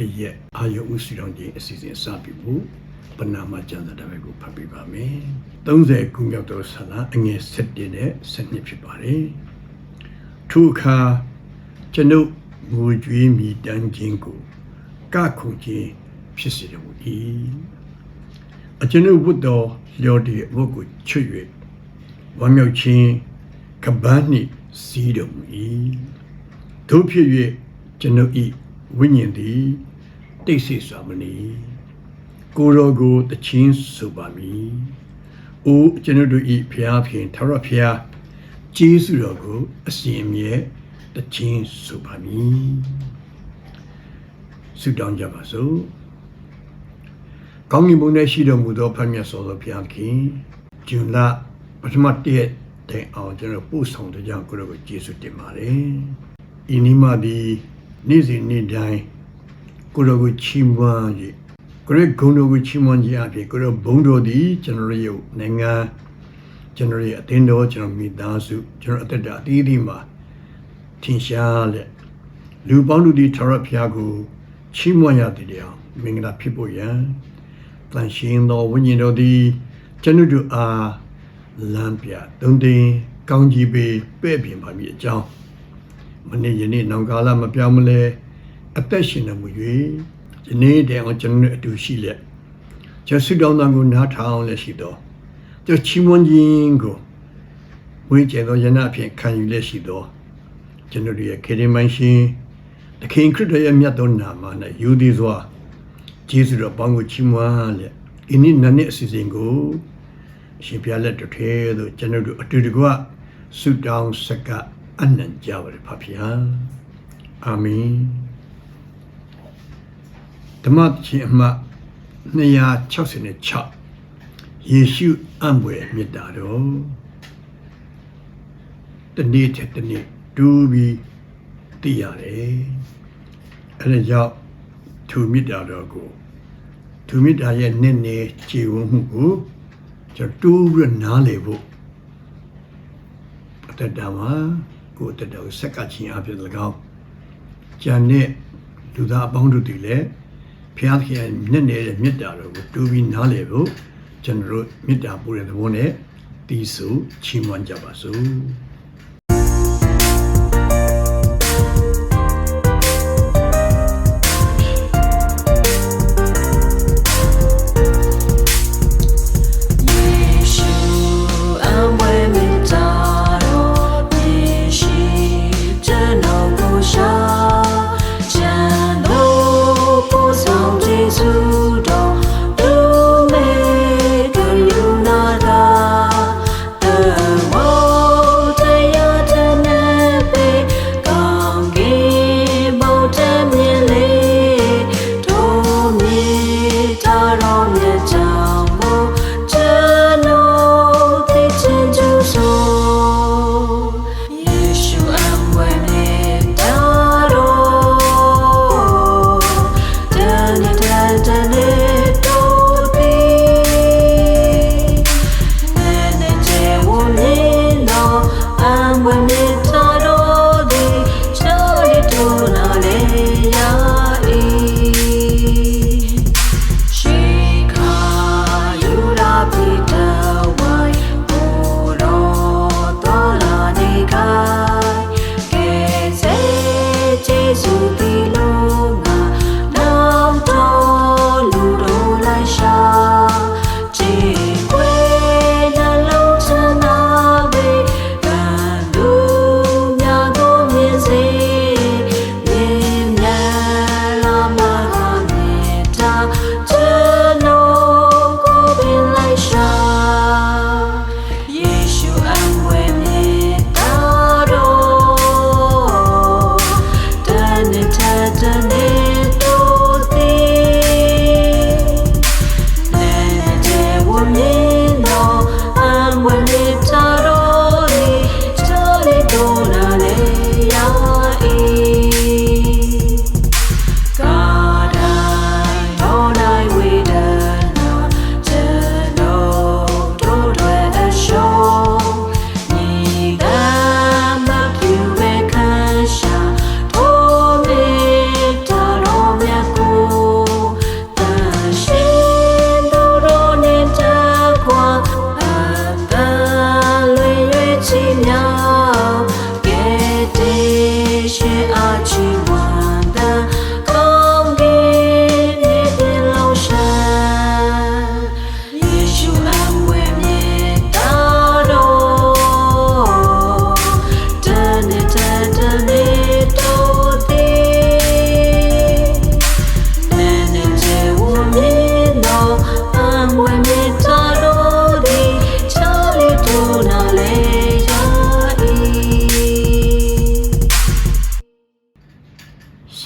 ဂျွန်လာတရက်အာယုဥစီတော်ကြီးအစီအစဉ်စပြီဖို့ပနာမကျမ်းစာတစ်ပိုက်ကိုဖတ်ပြပါမယ်30ခုမြောက်သောဆလာအငယ်7နဲ့7ဖြစ်ပါတယ်ထိုအခါကျွန်ုပ်ငိုကြွေးမိတမ်းခြင်းကိုကခုန်ခြင်းဖြစ်စေတော်မူ၏အကျွန်ုပ်ဝတ်တော်လျော်တည်ဝတ်ကိုချွတ်၍ဝမ်းမြောက်ခြင်းကပန်းနှင့်စီးတော်မူ၏တို့ဖြစ်၍ကျွန်ုပ်၏ဝိညာဉ်သည် တိတ်ဆိတ်စွာမနေကိုယ်တော်ကိုတချင်းဆိုပါမည်။အိုကျွန်ုပ်တို့၏ဖျားဖျင်ထာဝရဖျားကျေးဇူးတော်ကိုအစဉ်အမြဲတချင်းဆိုပါမည်။ဆုတောင်းကြပါစို့။ကောင်းကင်ဘုံထဲရှိတော်မူသောဖခင်မြတ်စွာသောဘုရားခင်ဂျွန်လပထမတည့်တိုင်အောင်ကျွန်တော်ပို့ဆောင်တဲ့ကြောင့်ကိုယ်တော်ကိုကျေးဇူးတင်ပါတယ်။ဤနိမဒီနေ့စဉ်နေ့တိုင်း ကိုယ်တော်ကိုချီးမွမ်း၍ကိုယ်ရဲ့ဂုဏ်တော်ကိုချီးမွမ်းခြင်းအပြင်ကိုယ်တော်ဘုန်းတော်သည်ကျွန်တော်ရဲ့နိုင်ငံကျွန်တော်ရဲ့အသင်းတော်ကျွန်တော်မိသားစုကျွန်တော်အသက်တာအသီးသီးမှာထင်ရှားလက်လူပေါင်းလူဒီထာဝရဘုရားကိုချီးမွမ်းရတဲ့တရားမင်္ဂလာဖြစ်ဖို့ရန်တန်ရှင်သောဝိညာဉ်တော်သည်ကျွန်ုပ်တို့အားလမ်းပြသုံးတင်ကောင်းကြီးပေးပဲ့ပြင်ပါမည်အကြောင်းမနေ့ယနေ့နောင်ကာလမပြောင်းမလဲ အသက်ရှင်နေမှု၍ယနေ့တည်းအောင်ကျွန်တော်တို့အတူရှိလက်ကျွန်ဆုတောင်းတန်ကိုနားထောင်လက်ရှိတော်ကျွန်ချီးမွမ်းခြင်းကိုဝိကျဲသောယနာအဖြစ်ခံယူလက်ရှိတော်ကျွန်တော်တို့ရဲ့ခေတ္တမန်ရှင်သခင်ခရစ်တော်ရဲ့မြတ်သောနာမနဲ့ယူသည်စွာဂျေဇုတော်ပေါင်းကိုချီးမွမ်းလက်ဒီနေ့နနေ့အစီအစဉ်ကိုအရှင်ပြလက်တော်ထဲသို့ကျွန်တော်တို့အတူတကွဆုတောင်းစကားအနံ့ကြပါရဖဖျားအာမင် ဓမ္မချင်းအမှတ်266ယေရှုအံ့ဘွယ်မြတ်တာတော်တနေ့တစ်တနေ့တူပြီးသိရတယ်အဲဒါကြောင့်သူမြတ်တာတော်ကိုသူမြတ်တာရဲ့နည်းနည်းခြေဝမှုကိုကျွန်တော်တူပြီးနားလေဖို့အတ္တတာမှာကိုယ်အတ္တတာကိုဆက်ကချင်းအဖြစ်၎င်းကျန်တဲ့လူသားအပေါင်းတို့တွေလည်း ဘုရားသခင်ရဲ့မျက်နေတဲ့မေတ္တာတော်ကိုတူပြီးနားလည်ဖို့ကျွန်တော်တို့မေတ္တာပို့တဲ့သဘောနဲ့တီးဆိုချီးမွမ်းကြပါစို့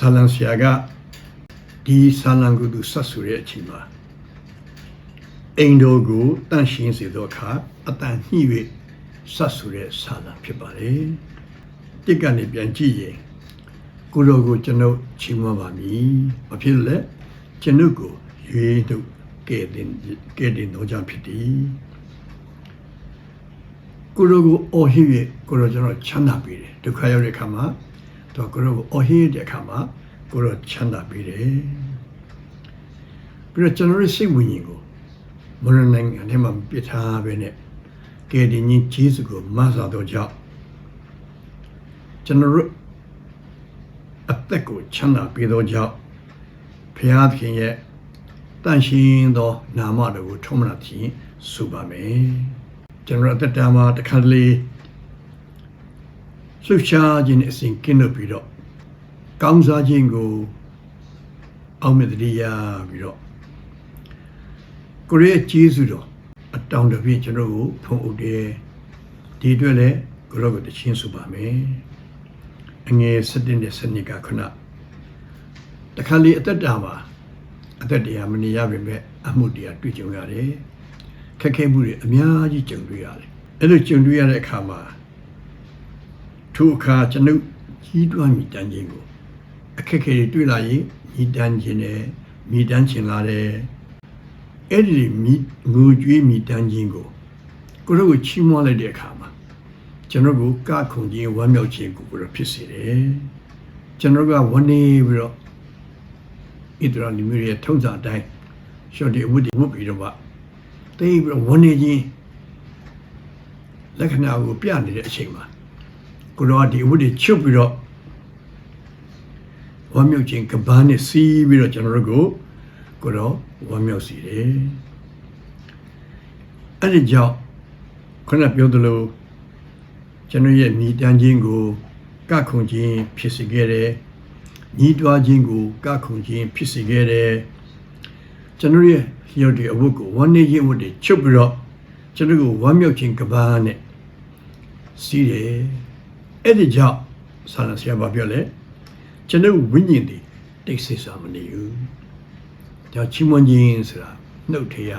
ဆာလံဆရာကဒီဆာလံကိုသူဆက်ဆိုတဲ့အချိန်မှာအိမ်တော်ကိုတန့်ရှင်းစေသောအခါအတန်ညှိ၍ဆက်ဆိုတဲ့ဆာလံဖြစ်ပါလေ။တစ်ကနေပြန်ကြည့်ရင်ကိုယ်တော်ကိုကျွန်ုပ်ချီးမွမ်းပါမည်။ဘာဖြစ်လို့လဲ။ကျွန်ုပ်ကိုရွေးတို့ကဲ့တင်ကဲ့တင်တော်ကြောင့်ဖြစ်သည်။ကိုယ်တော်ကိုအော်ဟစ်၍ကိုယ်တော်ကျွန်တော်ချမ်းသာပေးတယ်။ဒုက္ခရောက်တဲ့အခါမှာ တော့ကိုယ်တော်ကိုအော်ဟစ်တဲ့အခါမှာကိုယ်တော်ချမ်းသာပေးတယ်။ပြီးတော့ကျွန်တော်ရဲ့စိတ်ဝိညာဉ်ကိုမရနိုင်ငံထဲမှာပြစ်ထားပဲနဲ့ကဲတင်ကြီးဂျေစုကိုမဆာတော့ကြောင့်ကျွန်တော်တို့အသက်ကိုချမ်းသာပေးသောကြောင့်ဘုရားသခင်ရဲ့တန်ရှင်းသောနာမတော်ကိုထုံးမနာခြင်းဆိုပါမယ်ကျွန်တော်အသက်တာမှာတစ်ခါတလေ လှူရှားခြင်းနဲ့အစဉ်ကင်းလို့ပြီးတော့ကောင်းစားခြင်းကိုအောင်မြတ်တရားပြီးတော့ကိုရီးယားကျေးဇူးတော်အတောင်တပြည့်ကျွန်တော်ကိုဖုံးအုပ်တယ်ဒီအတွက်လည်းကိုရောကိုတချင်းဆိုပါမယ်အငယ်7နဲ့7ကခုနတခါလေအသက်တာမှာအသက်တရားမနေရပါပဲအမှုတရားတွေ့ကြုံရတယ်ခက်ခဲမှုတွေအများကြီးကြုံတွေ့ရတယ်အဲ့လိုကြုံတွေ့ရတဲ့အခါမှာ ထိုအခါကျွန်ုပ်ကြီးတွားမိတန်းခြင်းကိုအခက်ခဲတွေတွေ့လာရင်ညီတန်းခြင်းနဲ့မိတန်းခြင်းလာတယ်အဲ့ဒီမိငိုကြွေးမိတန်းခြင်းကိုကိုရောကိုချီးမွမ်းလိုက်တဲ့အခါမှာကျွန်တော်ကိုကခုန်ခြင်းဝမ်းမြောက်ခြင်းကိုကိုရောဖြစ်စေတယ်ကျွန်တော်ကဝန်းနေပြီးတော့ဣတရာလီမျိုးရဲ့ထုံးစံအတိုင်းရှော့ဒီအဝတ်တွေဝတ်ပြီးတော့ဗတိတ်ပြီးတော့ဝန်းနေခြင်းလက္ခဏာကိုပြနေတဲ့အချိန်မှာ ကိုရောကဒီအဝတ်တွေချုပ်ပြီးတော့ဝမ်းမြောက်ခြင်းကပန်းနဲ့စီးပြီးတော့ကျွန်တော်တို့ကိုကိုတော့ဝမ်းမြောက်စေတယ်အဲ့ဒီကြောင့်ခုနပြောသလိုကျွန်တော်ရဲ့မိတန်းခြင်းကိုကခုန်ခြင်းဖြစ်စေခဲ့တယ်ညီးတွားခြင်းကိုကခုန်ခြင်းဖြစ်စေခဲ့တယ်ကျွန်တော်ရဲ့ရုပ်တွေအဝတ်ကိုဝမ်းနေခြင်းအဝတ်တွေချုပ်ပြီးတော့ကျွန်တော်ကိုဝမ်းမြောက်ခြင်းကပန်းနဲ့စီးတယ် အဲ့ဒီကြောင့်ဆန္ဒဆရာဘာပြောလဲကျွန်တော်ဝိညာဉ်တွေတိတ်ဆိတ်စွာမနေဘူးဒါချီးမွမ်းခြင်းဆိုတာနှုတ်ထေရ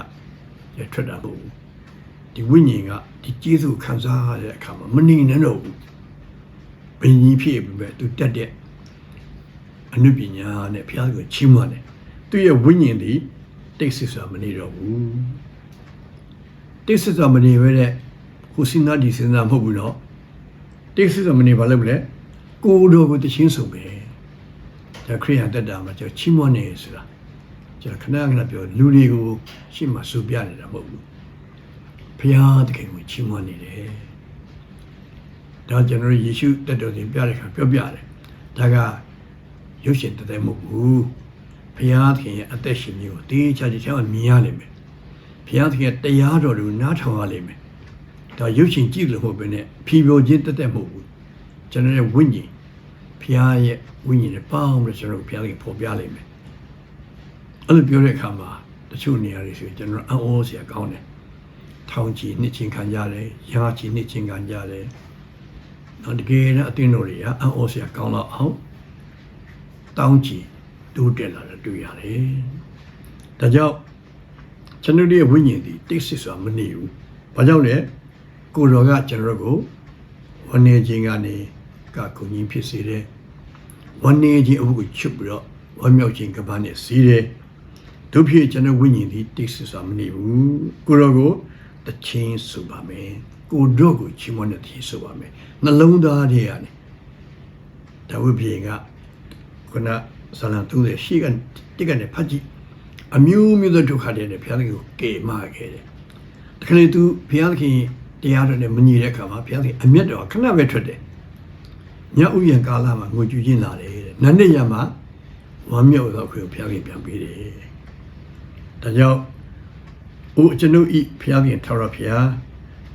ရထွက်တာမဟုတ်ဘူးဒီဝိညာဉ်ကဒီကျေးဇူးခံစားရတဲ့အခါမှာမနေနဲ့တော့ဘူးဘင်းကြီးဖြစ်ပြီးပဲသူတက်တဲ့အနုပညာနဲ့ဘုရားကိုချီးမွမ်းတယ်သူရဲ့ဝိညာဉ်ဒီတိတ်ဆိတ်စွာမနေတော့ဘူးတိတ်ဆိတ်စွာမနေပဲတဲ့ဟိုစင်နာဒီစင်နာမဟုတ်ဘူးနော် တိတ်ဆိတ်စွာမနေပါလို့မလဲကိုယ်တော်ကိုတချင်းဆုံးပဲဒါခရိယန်တက်တာမှာကျွန်တော်ချီးမွမ်းနေဆိုတာကျွန်တော်ခဏခဏပြောလူတွေကိုရှေ့မှာစူပြနေတာမဟုတ်ဘူးဘုရားသခင်ကိုချီးမွမ်းနေတယ်ဒါကျွန်တော်ယေရှုတက်တော်ရှင်ပြတဲ့ခါပြောပြတယ်ဒါကရုပ်ရှင်တသက်မဟုတ်ဘူးဘုရားသခင်ရဲ့အသက်ရှင်မျိုးကိုတေးချာချာမြင်ရလိမ့်မယ်ဘုရားသခင်ရဲ့တရားတော်ကိုနားထောင်ရလိမ့်မယ် ဒါရုပ်ရှင်ကြည့်လို့မဟုတ်ဘဲနဲ့ဖြီးပြောခြင်းတက်တက်မဟုတ်ဘူးကျွန်တော်ရဲ့ဝိညာဉ်ဘုရားရဲ့ဝိညာဉ်နဲ့ပေါင်းပြီးကျွန်တော်ဘုရားသခင်ပေါ်ပြလိမ့်မယ်အဲ့လိုပြောတဲ့အခါမှာတချို့နေရာတွေဆိုရင်ကျွန်တော်အံ့ဩစရာကောင်းတယ်ထောင်ချီနှစ်ချင်းခံကြတယ်ရာချီနှစ်ချင်းခံကြတယ်နောက်တကယ်နဲ့အတင်းတော်တွေကအံ့ဩစရာကောင်းတော့အောင်တောင်းချီတိုးတက်လာတယ်တွေ့ရတယ်ဒါကြောင့်ကျွန်တော်တို့ရဲ့ဝိညာဉ်ဒီတိတ်ဆိတ်စွာမနေဘူးဘာကြောင့်လဲ ကိုယ်တော်ကကျွန်တော်တို့ကိုဝန်းနေခြင်းကနေကကုညင်းဖြစ်စေတယ်ဝန်းနေခြင်းအဖို့ကိုချွတ်ပြီးတော့ဝမ်းမြောက်ခြင်းကပန်းနဲ့စီးတယ်တို့ဖြစ်ကျွန်တော်ဝိညာဉ်ဒီတိတ်ဆိတ်စွာမနေဘူးကိုယ်တော်ကိုတချင်းဆိုပါမယ်ကိုတို့ကိုချီးမွမ်းတဲ့တချင်းဆိုပါမယ်နှလုံးသားထဲကနေဒါဝိပယေကခုနဇာလံ30ရှိကတိကနေဖတ်ကြည့်အမျိုးမျိုးသောဒုက္ခတွေနဲ့ဘုရားသခင်ကိုကယ်မခဲ့တယ်တခါလေသူဘုရားသခင် တရားတော်နဲ့မညီတဲ့အခါမှာဘုရားသခင်အမျက်တော်ခဏပဲထွက်တယ်ညဥ်ယံကာလမှာငိုကြွခြင်းလာတယ်တဲ့နတ်နေ့ညမှာဝမ်းမြောက်သောခွင့်ကိုဘုရားခင်ပြန်ပေးတယ်ဒါကြောင့်အိုကျွန်ုပ်ဤဘုရားခင်ထာဝရဘုရား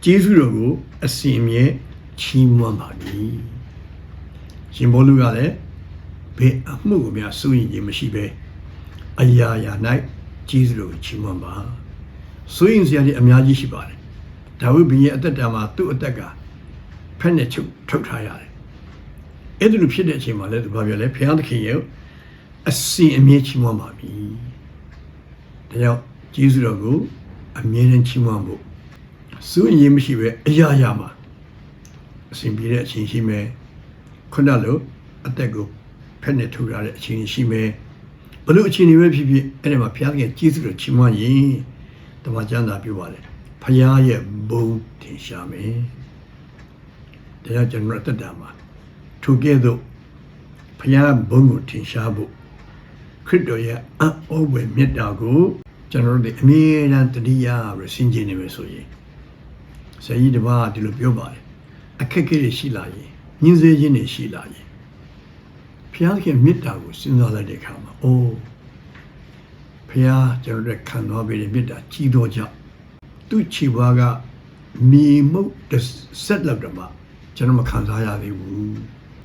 ကျေးဇူးတော်ကိုအစဉ်အမြဲချီးမွမ်းပါသည်ရှင်ဘောလူကလည်းဘယ်အမှုကိုများစိုးရင်ခြင်းမရှိပဲအရာရာ၌ကျေးဇူးတော်ကိုချီးမွမ်းပါစိုးရင်စရာတွေအများကြီးရှိပါတယ် ဒါဝိဘုရင်ရဲ့အသက်တာမှာသူ့အသက်ကဖက်နဲ့ချုပ်ထုတ်ထားရတယ်အဲ့ဒီလိုဖြစ်တဲ့အချိန်မှာလည်းသူဘာပြောလဲဘုရားသခင်ရဲ့အစီအမြဲချီးမွမ်းပါပြီဒါကြောင့်ကျေးဇူးတော်ကိုအမြဲတမ်းချီးမွမ်းဖို့စိုးရင်မရှိပဲအရာရာမှာအစဉ်ပြေတဲ့အချိန်ရှိမယ်ခုနလိုအသက်ကိုဖက်နဲ့ထူရတဲ့အချိန်ရှိမယ်ဘလို့အချိန်တွေပဲဖြစ်ဖြစ်အဲ့ဒီမှာဘုရားသခင်ကျေးဇူးတော်ချီးမွမ်းရင်တမန်ကျမ်းစာပြောပါလေ ဘုရားရဲ့ဘုံထင်ရှားမယ်ဒါကြောင့်ကျွန်တော်အသက်တာမှာထိုကဲ့သို့ဘုရားဘုံကိုထင်ရှားဖို့ခရစ်တော်ရဲ့အံ့ဩဖွယ်မြတ်တာကိုကျွန်တော်တို့ဒီအမြဲတမ်းတတိယရဆင်ခြင်နေမယ်ဆိုရင်ဆရာကြီးတစ်ပါးဒီလိုပြောပါတယ်အခက်အခဲတွေရှိလာရင်ညှင်းဆဲခြင်းတွေရှိလာရင်ဘုရားသခင်မြတ်တာကိုစဉ်းစားလိုက်တဲ့အခါမှာအိုးဘုရားကျွန်တော်တို့ခံတော်ပေးတဲ့မြတ်တာကြီးတော်ကြောင့် သူ့ခြေပွားကမြေမှုတ်တစ်ဆက်လောက်တော့မှကျွန်တော်မခံစားရသေးဘူး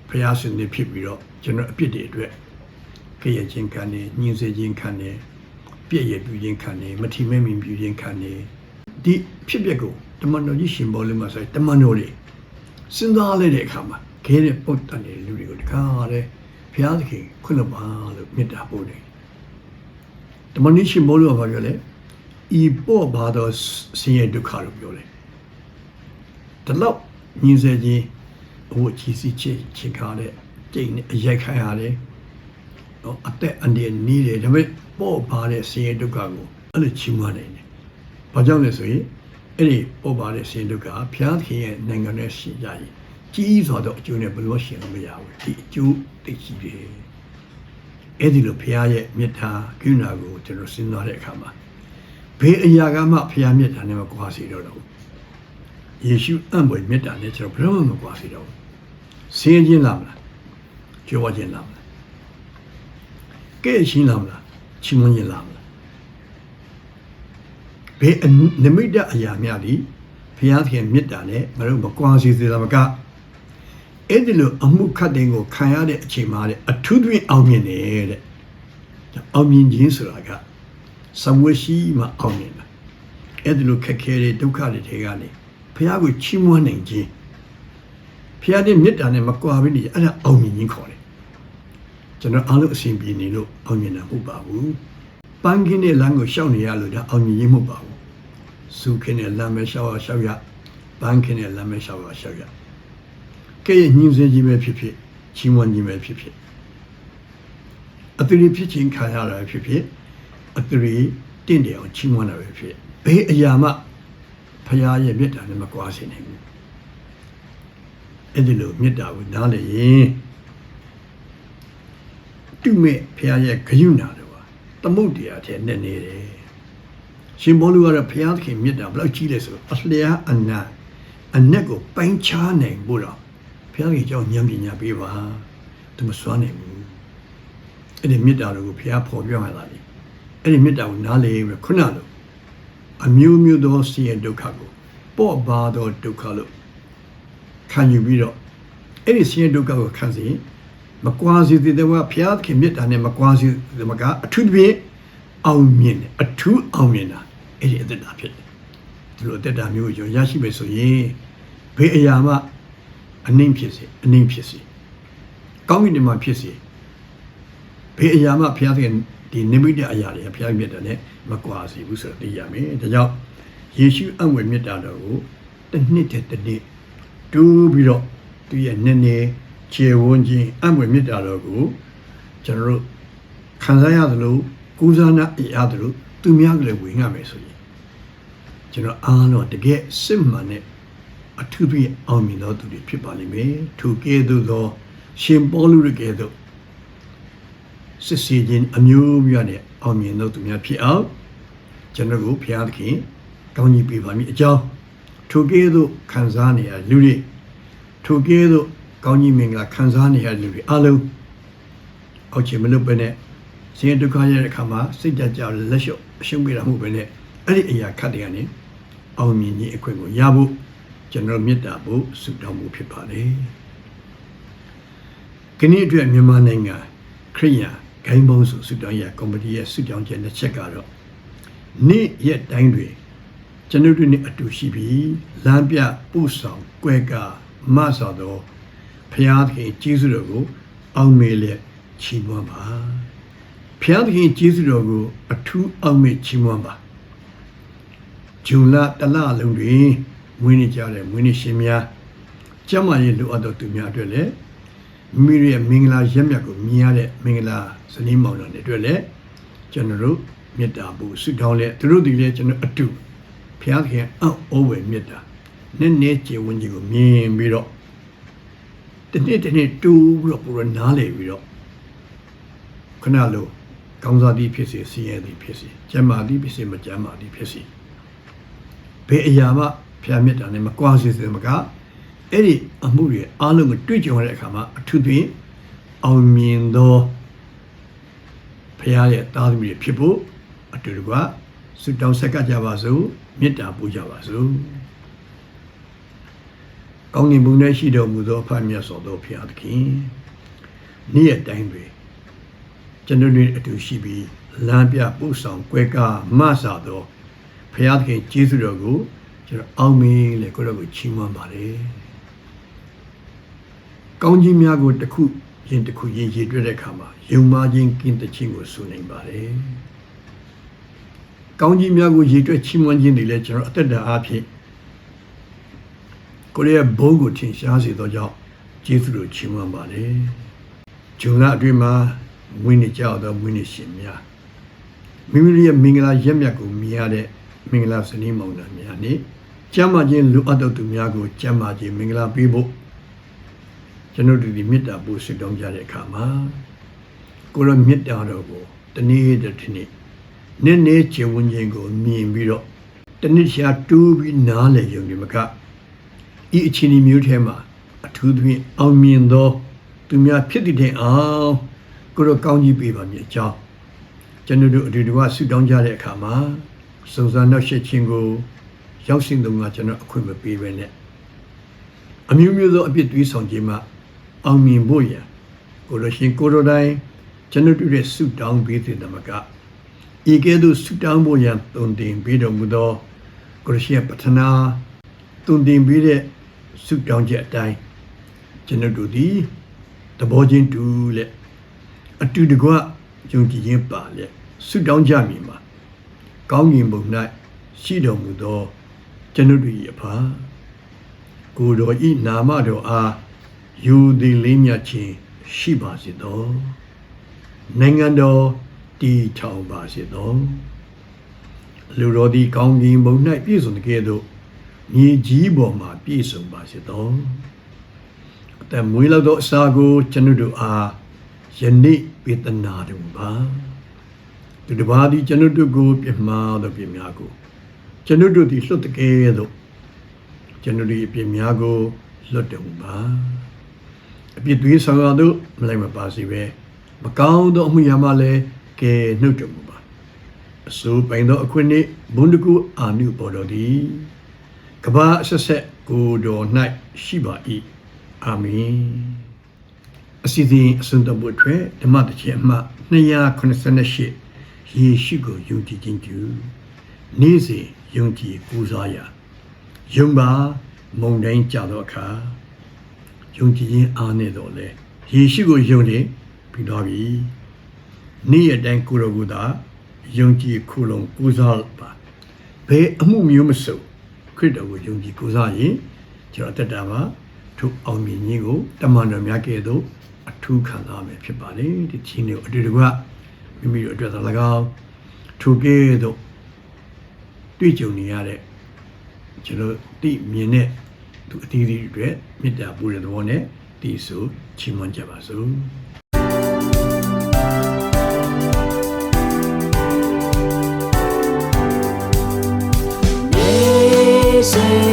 ဘုရားရှင်နေဖြစ်ပြီးတော့ကျွန်တော်အပြစ်တွေအတွက်ကြရခြင်းခံနေညှင်းဆဲခြင်းခံနေပြည့်ရပြူခြင်းခံနေမထီမဲ့မြင်ပြူခြင်းခံနေဒီဖြစ်ပျက်ကိုတမန်တော်ကြီးရှင်ဘောလေးမှာဆိုရင်တမန်တော်တွေစဉ်းစားလိုက်တဲ့အခါမှာခဲတဲ့ပုတ်တန်တဲ့လူတွေကိုတခါတည်းဘုရားသခင်ခွင့်လွှတ်ပါလို့မေတ္တာပို့တယ်တမန်တော်ရှင်ဘောလေးကဘာပြောလဲ ဤပေါ့ပါတော့ဆင်းရဲဒုက္ခလို့ပြောတယ်ဒီလောက်ညင်စေခြင်းအဝတ်ကြီးစီချစ်ချင်ခါတဲ့တိတ်နဲ့အရိုက်ခိုင်းရတယ်တော့အသက်အန္တရာယ်နေတယ်ဒါပေမဲ့ပေါ့ပါတဲ့ဆင်းရဲဒုက္ခကိုအဲ့လိုချီးမွမ်းနိုင်တယ်။ဘာကြောင့်လဲဆိုရင်အဲ့ဒီပေါ့ပါတဲ့ဆင်းရဲဒုက္ခဘုရားသခင်ရဲ့နိုင်ငံနဲ့ရှိကြရင်ကြီးစွာသောအကျိုးနဲ့ဘယ်လို့ရှင်လို့မရဘူးဒီအကျိုးသိရှိတယ်။အဲ့ဒီလိုဘုရားရဲ့မေတ္တာကရုဏာကိုကျွန်တော်စဉ်းစားတဲ့အခါမှာ ဘေးအရာကမှဘုရားမေတ္တာနဲ့မကွာစေတော့တော့ဘူး။ယေရှုအံ့ဖွယ်မေတ္တာနဲ့ကျွန်တော်ဘယ်တော့မှမကွာစေတော့ဘူး။ဆင်းရဲခြင်းလားမလား။ကြွားခြင်းလားမလား။ကဲ့ရှင်းလားမလား။ချီးမွမ်းခြင်းလားမလား။ဘေးအနမိတ်အရာများသည်ဘုရားသခင်မေတ္တာနဲ့မတို့မကွာစေစေတာမကအဲ့ဒီလိုအမှုခတ်တဲ့ကိုခံရတဲ့အချိန်မှာတဲ့အထူးသဖြင့်အောင်မြင်တယ်တဲ့။အောင်မြင်ခြင်းဆိုတာက သဝရှိမှအောင်မြင်တာ။အဲ့ဒီလိုခက်ခဲတဲ့ဒုက္ခတွေထဲကနေဘုရားကိုချီးမွမ်းနိုင်ခြင်းဘုရားရဲ့မေတ္တာနဲ့မကွာဘဲနေအဲ့ဒါအောင်မြင်ခြင်းခေါ်တယ်။ကျွန်တော်အားလုံးအစဉ်ပြေနေလို့အောင်မြင်တာမဟုတ်ပါဘူး။ပန်းခင်းတဲ့လမ်းကိုရှောက်နေရလို့ဒါအောင်မြင်ခြင်းမဟုတ်ပါဘူး။စုခင်းတဲ့လမ်းပဲရှောက်ရရှောက်ရပန်းခင်းတဲ့လမ်းပဲရှောက်ရရှောက်ရကဲ့ရဲ့ညှင်းဆဲခြင်းပဲဖြစ်ဖြစ်ချီးမွမ်းခြင်းပဲဖြစ်ဖြစ်အတူတူဖြစ်ခြင်းခံရတာပဲဖြစ်ဖြစ် အတူတူတင့်တယ်အောင်ချီးမွမ်းတာပဲဖြစ်ဘယ်အရာမှဖရာရဲ့မေတ္တာနဲ့မကွာစေနိုင်ဘူးအဲ့ဒီလိုမေတ္တာကိုနားလည်ရင်တုမဲ့ဖရာရဲ့ဂရုဏာတော့သမုတ်တရားထဲနဲ့နေတယ်ရှင်ဘောလူကတော့ဖရာသခင်မေတ္တာဘယ်လောက်ကြီးလဲဆိုတော့အလျားအနတ်အနက်ကိုပိုင်းခြားနိုင်ဖို့တော့ဘုရားကြီးကြောင့်ဉာဏ်ပညာပေးပါသူမစွမ်းနိုင်ဘူးအဲ့ဒီမေတ္တာတော်ကိုဘုရားဖော်ပြရတာလေ အဲ့ဒီမေတ္တာကိုနားလေပြီးခုနလိုအမျိုးမျိုးသောဆင်းရဲဒုက္ခကိုပေါ့ပါသောဒုက္ခလို့ခံယူပြီးတော့အဲ့ဒီဆင်းရဲဒုက္ခကိုခံစီမကွာစီတဲ့ဘုရားခင်မေတ္တာနဲ့မကွာစီတဲ့မကအထူးသဖြင့်အောင်မြင်တယ်အထူးအောင်မြင်တာအဲ့ဒီအသက်တာဖြစ်တယ်ဒီလိုအသက်တာမျိုးကိုရရှိမယ်ဆိုရင်ဘေးအရာမှအနှိမ့်ဖြစ်စေအနှိမ့်ဖြစ်စေကောင်းကင်မှာဖြစ်စေဘေးအရာမှဘုရားသခင် ဒီနိမိတ်တဲ့အရာတွေဘုရားမြတ်တယ်နဲ့မကွာစေဘူးဆိုတော့သိရမယ်ဒါကြောင့်ယေရှုအံ့ဝယ်မြတ်တာတော်ကိုတစ်နှစ်တည်းတစ်နှစ်တူးပြီးတော့သူရဲ့နည်းနည်းခြေဝန်းခြင်းအံ့ဝယ်မြတ်တာတော်ကိုကျွန်တော်တို့ခံစားရသလိုကိုးစားနာရသလိုသူများကလည်းဝင်ရမယ်ဆိုရင်ကျွန်တော်အားလုံးတကယ်စစ်မှန်တဲ့အထူးဖြင့်အောင်မြင်သောသူတွေဖြစ်ပါလိမ့်မယ်ထိုကဲ့သို့သောရှင်ပေါလုရကဲ့သို့ စစ်စီခြင်းအမျိုးမျိုးနဲ့အောင်မြင်သောသူများဖြစ်အောင်ကျွန်တော်ကိုဘုရားသခင်ကောင်းကြီးပေးပါမည်အကြောင်းထိုကဲ့သို့ခံစားနေရလူတွေထိုကဲ့သို့ကောင်းကြီးမင်္ဂလာခံစားနေရလူတွေအလုံးအောက်ချင်မလုပ်ပဲနဲ့ဆင်းရဲဒုက္ခရတဲ့အခါမှာစိတ်ကြကြလက်လျှော့အရှုံးပေးတာမဟုတ်ပဲနဲ့အဲ့ဒီအရာခတ်တဲ့ကနေအောင်မြင်ခြင်းအခွင့်ကိုရဖို့ကျွန်တော်မေတ္တာဖို့ဆုတောင်းမှုဖြစ်ပါလေ။ခဏအတွက်မြန်မာနိုင်ငံခရိယာ ဂိုင်းပေါင်းစုဆုတောင်းရကော်မတီရဲ့ဆုတောင်းချက်တစ်ချက်ကတော့နေ့ရက်တိုင်းတွေကျွန်တော်တို့နဲ့အတူရှိပြီးလမ်းပြပို့ဆောင်ကွဲကမဆော်သောဖရာသခင်ကျေးဇူးတော်ကိုအောက်မေ့လျက်ချီးမွမ်းပါဖရာသခင်ကျေးဇူးတော်ကို အထူးအောက်မေ့ချီးမွမ်းပါဂျွန်လတလလုံးတွင်မွေးနေ့ကြတဲ့မွေးနေ့ရှင်များကျမ်းမာရေးလိုအပ်တော်သူများအတွက်လည်း မိမိရဲ့မင်္ဂလာရက်မြတ်ကိုမြင်ရတဲ့မင်္ဂလာဇနီးမောင်နှံတွေအတွက်လည်းကျွန်တော်တို့မေတ္တာပို့ဆုတောင်းလဲသူတို့ဒီလည်းကျွန်တော်အတူဘုရားသခင်အောက်အိုးဝယ်မေတ္တာနည်းနည်းကျေဝန်းကြီးကိုမြင်ပြီးတော့တစ်နေ့တစ်နေ့တူပြီးတော့ပူရနားလေပြီးတော့ခဏလိုကောင်းစားသည်ဖြစ်စေဆင်းရဲသည်ဖြစ်စေကျမ်းမာသည်ဖြစ်စေမကျမ်းမာသည်ဖြစ်စေဘယ်အရာမှဘုရားမေတ္တာနဲ့မကွာစေစေမက အဲ့ဒီအမှုတွေအားလုံးကိုတွေ့ကြုံရတဲ့အခါမှာအထူးသဖြင့်အောင်မြင်သောဖရာရဲ့တာသမီတွေဖြစ်ဖို့အတူတကွဆုတောင်းဆက်ကပ်ကြပါစို့မေတ္တာပို့ကြပါစို့ကောင်းကင်ဘုံထဲရှိတော်မူသောအဖမြတ်စွာသောဖရာသခင်နေ့ရက်တိုင်းတွေကျွန်တော်တို့အတူရှိပြီးလမ်းပြပို့ဆောင်ကွဲကားမဆာသောဖရာသခင်ကျေးဇူးတော်ကိုကျွန်တော်အောက်မေးလေကိုရောကိုချီးမွမ်းပါတယ် ကောင်းကြီးများကိုတစ်ခုရင်တစ်ခုရင်ရည်တွေ့တဲ့အခါမှာယုံမာခြင်းကင်းတဲ့ခြင်းကိုဆိုနိုင်ပါတယ်။ကောင်းကြီးများကိုရည်တွေ့ချီးမွမ်းခြင်းတွေလည်းကျွန်တော်အသက်တာအဖြစ်ကိုရဲ့ဘုန်းကိုထင်ရှားစေသောကြောင့်ကျေးဇူးတော်ချီးမွမ်းပါတယ်။ဂျုံလာအတွင်းမှာဝင်းနေကြသောဝင်းနေရှင်များမိမိတို့ရဲ့မင်္ဂလာရက်မြတ်ကိုမြင်ရတဲ့မင်္ဂလာစနေမောင်နှံများနဲ့ကျမ်းမာခြင်းလူအပ်တော်သူများကိုကျမ်းမာခြင်းမင်္ဂလာပေးဖို့ ကျွန်တော်တို့ဒီမေတ္တာပို့ဆုတောင်းကြတဲ့အခါမှာကိုရောမေတ္တာတော်ကိုတနေ့တစ်နေ့နည်းနည်းကျင့်ဝန်းခြင်းကိုမြင်ပြီးတော့တနေ့ရှာတူးပြီးနားလည်ရုံဒီမကဤအချင်းဒီမျိုးထဲမှာအထူးသဖြင့်အောင်မြင်သောသူများဖြစ်တည်တဲ့အောင်ကိုရောကောင်းကြီးပေးပါမည်အကြောင်းကျွန်တော်တို့အတူတူကဆုတောင်းကြတဲ့အခါမှာစုံစမ်းနောက်ရှက်ခြင်းကိုရောက်ရှင်သူကကျွန်တော်အခွင့်မပေးဘဲနဲ့အမျိုးမျိုးသောအပြစ်တွေးဆောင်ခြင်းမှာ အောင်မြင်ဖို့ရန်ကိုလိုရှင်ကိုရိုတိုင်းကျွန်တော်တို့ရဲ့ဆုတောင်းပေးတဲ့တမကဤကဲ့သို့ဆုတောင်းဖို့ရန်တုန်တင်ပေးတော်မူသောကိုလိုရှင်ပထနာတုန်တင်ပေးတဲ့ဆုတောင်းချက်အတိုင်းကျွန်တော်တို့ဒီသဘောချင်းတူလက်အတူတကွယုံကြည်ခြင်းပါလက်ဆုတောင်းကြမည်မှာကောင်းကင်ဘုံ၌ရှိတော်မူသောကျွန်တော်တို့၏အဖာကိုယ်တော်ဤနာမတော်အား ယူသည်လေးမြတ်ခြင်းရှိပါစေသောနိုင်ငံတော်တည်ချောင်ပါစေသောလူတော်သည်ကောင်းကင်ဘုံ၌ပြည့်စုံတဲ့ကဲ့သို့မြေကြီးပေါ်မှာပြည့်စုံပါစေသောအသက်မွေးလောက်သောအစာကိုကျွန်ုပ်တို့အားယနေ့ပေးသနာတော်မူပါသူတစ်ပါးသည်ကျွန်ုပ်တို့ကိုပြမှားသောပြများကိုကျွန်ုပ်တို့သည်လွတ်တဲ့ကဲ့သို့ကျွန်ုပ်တို့၏ပြများကိုလွတ်တော်မူပါ အပြစ်တွေးဆောင်ရသောမလိုက်မပါစီပဲမကောင်းသောအမှုရာမှလည်းကဲနှုတ်တော်မူပါအစိုးပိုင်သောအခွင့်နှင့်ဘုန်းတကူအာနုပေါ်တော်သည်ကဘာအဆက်ဆက်ကိုတော်၌ရှိပါ၏အာမင်အစီအစဉ်အစွမ်းတော်ဘုထွေဓမ္မတချေအမှ288ယေရှုကိုယုံကြည်ခြင်းကျူနေ့စဉ်ယုံကြည်ပူဇော်ရာယုံပါမုန်တိုင်းကြသောအခါ ယုံကြည်ခြင်းအားနဲ့တော့လေယေရှုကိုယုံနေပြီးတော့ပြီနေ့ရက်တိုင်းကိုယ်တော်ကသာယုံကြည်ခုလုံးကိုးစားပါဘယ်အမှုမျိုးမဆိုခရစ်တော်ကိုယုံကြည်ကိုးစားရင်ကျွန်တော်တက်တာပါထိုအောင်မြင်ခြင်းကိုတမန်တော်များကဲ့သို့အထူးခံစားမယ်ဖြစ်ပါလေဒီချင်းတွေကိုအတူတကွမိမိတို့အတွက်သာ၎င်းထိုကဲ့သို့တွေ့ကြုံနေရတဲ့ကျွန်တော်သိမြင်တဲ့ သူအသီးသီးတွေအတွက်မေတ္တာပို့တဲ့သဘောနဲ့ဒီဆိုချီးမွမ်းကြပါစို့你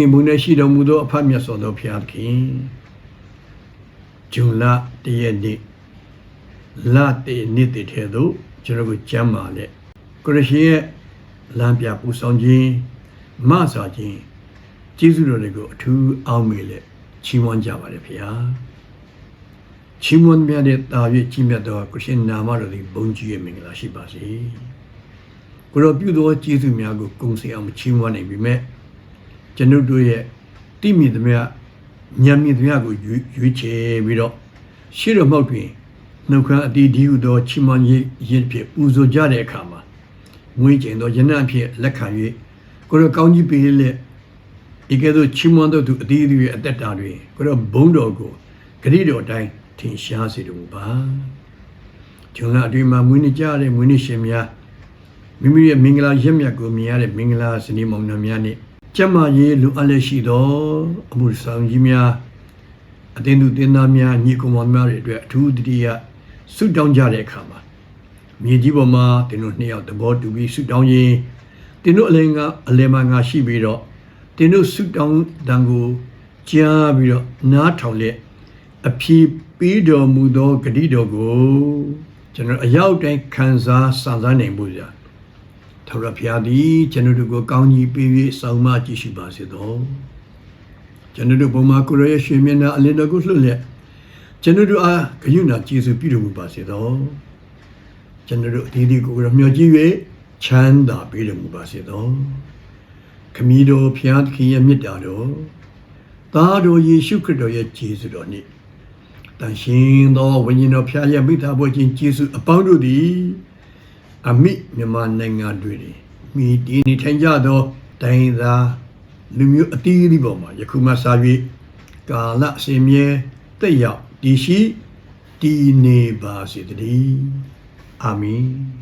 ကောင်းကင်ဘုံ၌ရှိတော်မူသောအဖတ်မြတ်စွာသောဘုရားသခင်ဂျွန်လတည့်ရက်နေ့လတည့်နေ့တည်းထဲသို့ကျွန်တော်ကိုကြမ်းပါလေကရရှိရဲ့လမ်းပြပူဆောင်ခြင်းမဆာခြင်းကျေးဇူးတော်တွေကိုအထူးအောက်မေ့လက်ချီးမွမ်းကြပါလေဘုရားချီးမွမ်းမြတ်တဲ့တာ၍ကြီးမြတ်သောကရှင်နာမတော်သည်ဘုန်းကြီးရဲ့မင်္ဂလာရှိပါစေကိုရောပြုသောကျေးဇူးများကိုဂုဏ်စေအောင်ချီးမွမ်းနိုင်ပြီမဲ့ ကျွန်ုပ်တို့ရဲ့တိမိသမျှညံမိသမျှကိုရွေးရွေးချယ်ပြီးတော့ရှေ့တော်မှောက်တွင်နှုတ်ခမ်းအတီးဒီဟုသောချီးမွမ်းရေးရင်ဖြင့်ပူဇော်ကြတဲ့အခါမှာငွေကျင်သောယနံ့ဖြင့်လက်ခံ၍ကိုယ်တော်ကောင်းကြီးပေးလက်ဤကဲ့သို့ချီးမွမ်းသောသူအတီးအသီးရဲ့အသက်တာတွင်ကိုယ်တော်ဘုန်းတော်ကိုဂရိတော်အတိုင်းထင်ရှားစေတော်မူပါဂျုံလာအတွင်မှာမွေးနေ့ကြတဲ့မွေးနေ့ရှင်များမိမိရဲ့မင်္ဂလာရက်မြတ်ကိုမြင်ရတဲ့မင်္ဂလာစနေမောင်နှံများနဲ့ ကျမ်းမာရေးလူအပ်လက်ရှိသောအမှုဆောင်ကြီးများအတင်းသူတင်းသားများညီကောင်မောင်များတွေအတွက်အထူးတတိယဆုတောင်းကြတဲ့အခါမှာမြေကြီးပေါ်မှာတင်းတို့နှစ်ယောက်သဘောတူပြီးဆုတောင်းရင်တင်းတို့အလင်ကအလယ်မှာငါရှိပြီးတော့တင်းတို့ဆုတောင်းတန်ကိုကြားပြီးတော့နားထောင်လက်အဖြေပေးတော်မူသောဂတိတော်ကိုကျွန်တော်အရောက်တိုင်းခံစားစံစားနိုင်ဖို့ကြာ ထာဝရဘုရားသည်ကျွန်တော်တို့ကိုကောင်းကြီးပေး၍စောင့်မကြည့်ရှုပါစေသောကျွန်တော်တို့ဘုံမှာကိုရရဲ့ရွှေမျက်နှာအလင်းတော်ကိုလွှတ်လျက်ကျွန်တော်တို့အားဂရုဏာကျေးဇူးပြုတော်မူပါစေသောကျွန်တော်တို့အသီးသီးကိုယ်တော်မျှော်ကြည့်၍ချမ်းသာပေးတော်မူပါစေသောခမည်းတော်ဘုရားသခင်ရဲ့မြတ်တာတော်သားတော်ယေရှုခရစ်တော်ရဲ့ကျေးဇူးတော်နှင့်တန်ရှင်သောဝိညာဉ်တော်ဖျားရဲ့မိသားစုချင်းကျေးဇူးအပေါင်းတို့သည် အမိမြန်မာနိုင်ငံတွေတွင်မိတည်နေထိုင်ကြသောတိုင်းသားလူမျိုးအသီးသီးပေါ်မှာယခုမှစ၍ကာလအစဉ်မြဲတက်ရောက်တည်ရှိတည်နေပါစေတည်းအာမင် Amen.